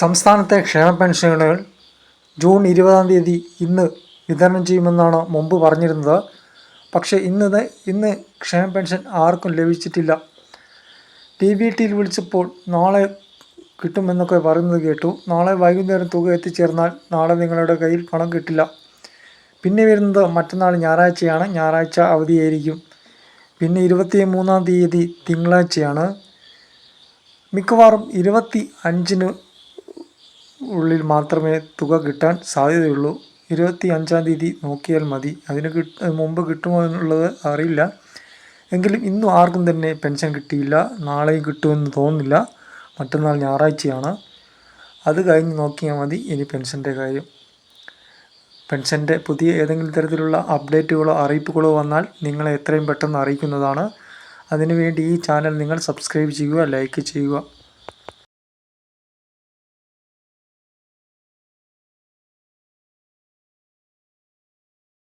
സംസ്ഥാനത്തെ ക്ഷേമ പെൻഷനുകൾ ജൂൺ ഇരുപതാം തീയതി ഇന്ന് വിതരണം ചെയ്യുമെന്നാണ് മുമ്പ് പറഞ്ഞിരുന്നത്. പക്ഷേ ഇന്ന് ഇന്ന് ക്ഷേമ പെൻഷൻ ആർക്കും ലഭിച്ചിട്ടില്ല. ടി ബി ടിയിൽ വിളിച്ചപ്പോൾ നാളെ കിട്ടുമെന്നൊക്കെ പറയുന്നത് കേട്ടു. നാളെ വൈകുന്നേരം തുക എത്തിച്ചേർന്നാൽ നാളെ നിങ്ങളുടെ കയ്യിൽ പണം കിട്ടില്ല. പിന്നെ വരുന്നത് മറ്റന്നാൾ ഞായറാഴ്ചയാണ്. ഞായറാഴ്ച അവധിയായിരിക്കും. പിന്നെ ഇരുപത്തി മൂന്നാം തീയതി തിങ്കളാഴ്ചയാണ്. മിക്കവാറും ഇരുപത്തി അഞ്ചിന് ഉള്ളിൽ മാത്രമേ തുക കിട്ടാൻ സാധ്യതയുള്ളൂ. ഇരുപത്തി അഞ്ചാം തീയതി നോക്കിയാൽ മതി. അതിന് കിട്ട മുമ്പ് കിട്ടുമോ എന്നുള്ളത് അറിയില്ല. എങ്കിലും ഇന്നും ആർക്കും തന്നെ പെൻഷൻ കിട്ടിയില്ല. നാളെയും കിട്ടുമെന്ന് തോന്നുന്നില്ല. മറ്റന്നാൾ ഞായറാഴ്ചയാണ്. അത് കഴിഞ്ഞ് നോക്കിയാൽ മതി ഇനി പെൻഷന്റെ കാര്യം. പെൻഷന്റെ പുതിയ ഏതെങ്കിലും തരത്തിലുള്ള അപ്ഡേറ്റുകളോ അറിയിപ്പുകളോ വന്നാൽ നിങ്ങളെ എത്രയും പെട്ടെന്ന് അറിയിക്കുന്നതാണ്. അതിനുവേണ്ടി ഈ ചാനൽ നിങ്ങൾ സബ്സ്ക്രൈബ് ചെയ്യുക ലൈക്ക് ചെയ്യുക.